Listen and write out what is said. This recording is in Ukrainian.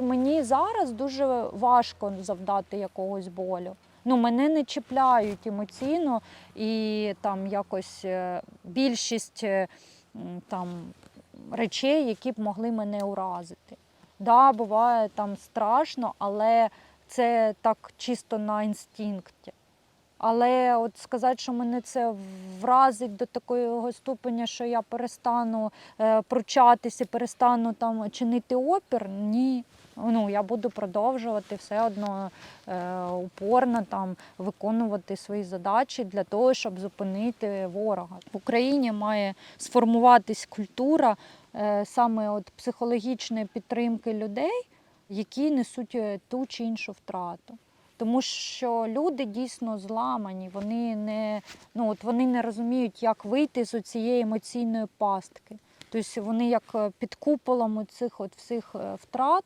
Мені зараз дуже важко завдати якогось болю. Ну, мене не чіпляють емоційно і там якось е, більшість е, там, речей, які б могли мене уразити. Да, буває там страшно, але це так чисто на інстинкті. Але от сказати, що мене це вразить до такого ступеня, що я перестану е, пручатися, перестану там чинити опір, ні. Ну, я буду продовжувати все одно е, упорно там виконувати свої задачі для того, щоб зупинити ворога. В Україні має сформуватись культура е, саме от психологічної підтримки людей, які несуть е, ту чи іншу втрату. Тому що люди дійсно зламані, вони не, ну, от вони не розуміють, як вийти з цієї емоційної пастки. Тобто вони як е, під куполом цих от всіх е, втрат,